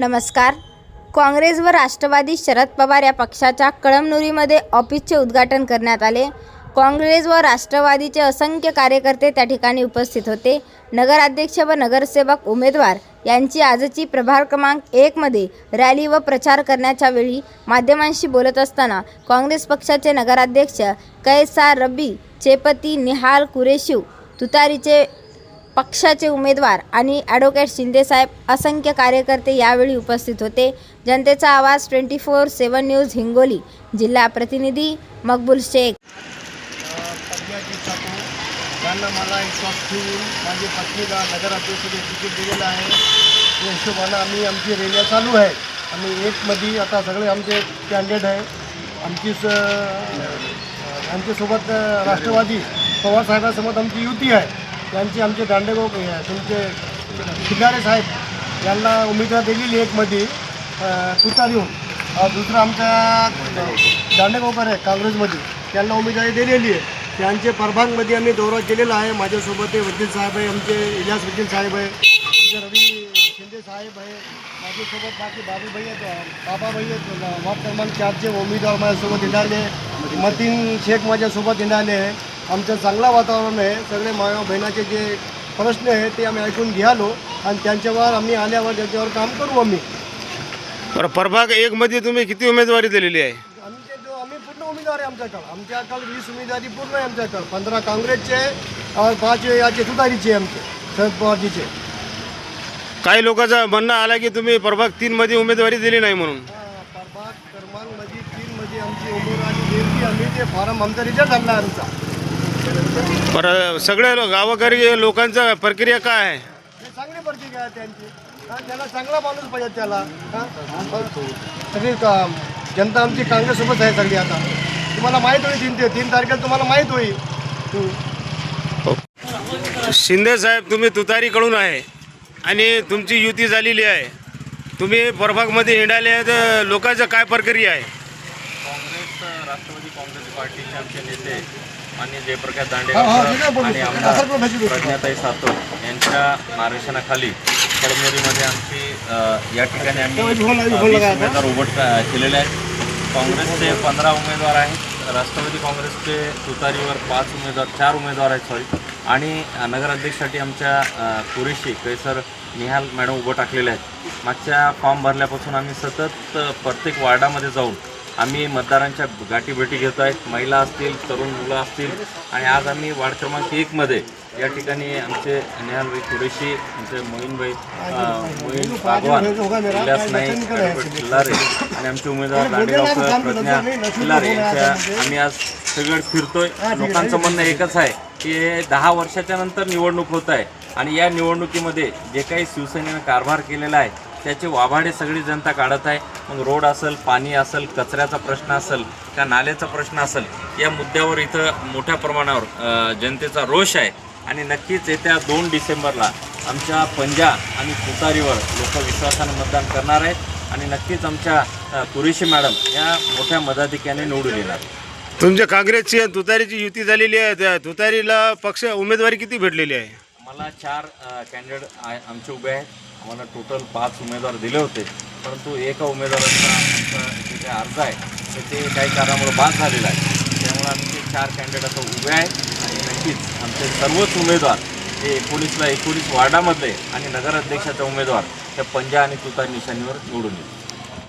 नमस्कार. काँग्रेस व राष्ट्रवादी शरद पवार या पक्षाच्या कळमनुरीमध्ये ऑफिसचे उद्घाटन करण्यात आले. काँग्रेस व राष्ट्रवादीचे असंख्य कार्यकर्ते त्या ठिकाणी उपस्थित होते. नगराध्यक्ष व नगरसेवक उमेदवार यांची आजची प्रभार क्रमांक एकमध्ये रॅली व प्रचार करण्याच्या वेळी माध्यमांशी बोलत असताना काँग्रेस पक्षाचे नगराध्यक्ष कैसा रब्बी चेपती निहाल कुरेशिव तुतारीचे पक्षाचे उमेदवार आणि ॲडव्होकेट शिंदेसाहेब असंख्य कार्यकर्ते यावेळी उपस्थित होते. जनतेचा आवाज twenty four seven news Hingoli जिल्हा प्रतिनिधी मकबूल शेख. प्रज्ञाजी ठाकूर यांना मला विश्वास ठेवून माझी पत्नीला नगराध्यक्षाचे तिकीट दिलेलं आहे. त्या हिशोबानं आम्ही आमची रेल्वे चालू आहे. आम्ही एकमध्ये आता सगळे आमचे कॅन्डिडेट आहे. आमची स आमच्यासोबत राष्ट्रवादी पवारसाहेबांसोबत आमची युती आहे. त्यांची आमचे दांडेगाव आहे तुमचे खिल्लारे साहेब यांना उमेदवार दिलेली एकमध्ये तुता देऊन. दुसरं आमच्या दांडेगावकर आहे काँग्रेसमध्ये त्यांना उमेदवारी दिलेली आहे. त्यांचे परभांगमध्ये आम्ही दौरा केलेला आहे. माझ्यासोबत ते वकील साहेब आहे आमचे इलियास वकील साहेब आहे आमचे रवी शिंदे साहेब आहे माझ्यासोबत बाकी बाबूभाई आहेत बाबाभाई आहेत वार्ड क्रमांक चारचे उमेदवार माझ्यासोबत येणारे मतीन शेख माझ्यासोबत येणारे आहे. आमचं चांगलं वातावरण आहे. सगळे माया बहिणाचे जे प्रश्न आहे ते आम्ही ऐकून घ्यालो आणि त्यांच्यावर आम्ही आल्यावर त्याच्यावर काम करू आम्ही. बरं प्रभाग एक मध्ये तुम्ही किती उमेदवारी दिलेली आहे? आमचे जो आम्ही पूर्ण उमेदवार आहे आमच्याकडं. आमच्याकडं वीस उमेदवारी पूर्ण आहे आमच्याकडं. पंधरा काँग्रेसचे आहे, पाच याचे आहे आमचे शरद पवारजीचे काही लोकांचं म्हणणं आलं की तुम्ही प्रभाग तीन मध्ये उमेदवारी दिली नाही म्हणून. प्रभाग क्रमांकमध्ये तीनमध्ये आमची उमेदवारी दिली. आम्ही ते फॉर्म आमचा रिझल्ट आणला आमचा. बरं सगळे लो- गावाकरी लोकांचा प्रक्रिया काय आहे? चांगली परिस्थिती आहे त्यांची. हा, त्याला चांगला माणूस पाहिजे त्याला हा? सगळी का- जनता आमची काँग्रेससोबत आहे सगळी आता. तुम्हाला माहीत होईल तीन ते तीन तारखेला तुम्हाला माहीत होईल. हम्म. शिंदे साहेब तुम्ही तुतारीकडून आहे आणि तुमची युती झालेली आहे. तुम्ही प्रभागमध्ये हिंडाले आहे तर लोकांचं काय प्रक्रिया आहे? काँग्रेस राष्ट्रवादी काँग्रेस पार्टीचे आमचे नेते आणि जयप्रकाश दांडेगावकर बोलू. आणि आमदार. प्रज्ञाताई सातव यांच्या मार्गदर्शनाखाली कळमनुरीमध्ये आमची या ठिकाणी आम्ही. उमेदवार उभट केलेले आहेत काँग्रेसचे पंधरा उमेदवार आहेत राष्ट्रवादी काँग्रेसचे तुतारीवर पाच उमेदवार चार उमेदवार आहेत सॉरी आणि नगराध्यक्षसाठी आमच्या अ, कुरेशी कैसर निहाल मॅडम उभं टाकलेले आहेत मागच्या फॉर्म भरल्यापासून आम्ही सतत प्रत्येक वार्डामध्ये जाऊन आम्ही मतदारांच्या गाठीभेटी घेतो आहेत. महिला असतील तरुण मुलं असतील. आणि आज आम्ही वार्ड क्रमांक एकमध्ये या ठिकाणी आमचे नेहानभाई कुरेशी आमचे मोहीनभाई अं, मोहीन बागवान इलियास नाईक किल्लारे खिल्लारे आणि आमचे उमेदवार दांडेगावकर प्रज्ञा खिल्लारे यांच्या आम्ही आज सगळं फिरतोय. लोकांचं म्हणणं एकच आहे की दहा वर्षाच्या नंतर निवडणूक होत आहे. आणि या निवडणुकीमध्ये जे काही शिवसेनेनं कारभार केलेला आहे त्याचे वाभाडे सगळी जनता काढत आहे. मग रोड असेल पाणी असेल कचऱ्याचा प्रश्न असेल का नाल्याचा प्रश्न असेल या मुद्द्यावर इथं मोठ्या प्रमाणावर जनतेचा रोष आहे. आणि नक्कीच येत्या दोन डिसेंबरला आमच्या पंजा आणि तुतारीवर लोक विश्वासानं मतदान करणार आहेत. आणि नक्कीच आमच्या कुरेशी मॅडम या मोठ्या मताधिक्याने निवडून येणार. तुमच्या काँग्रेसची आणि तुतारीची युती झालेली आहे. त्या तुतारीला पक्ष उमेदवारी किती भेटलेली आहे? मला चार कॅन्डिडेट आमचे उभे आहेत. आम्हाला टोटल पाच उमेदवार दिले होते. परंतु एका उमेदवाराचा आमचा जे काही अर्ज आहे तर ते काही कारणामुळे बाद झालेला आहे. त्यामुळे आमचे चार कॅन्डिडेट आता उभे आहेत. आणि नक्कीच आमचे सर्वच उमेदवार हे एकोणीसला एकोणीस वार्डामधले आणि नगराध्यक्षाचा उमेदवार त्या पंजा आणि तुतार निशाणीवर निवडून येतील.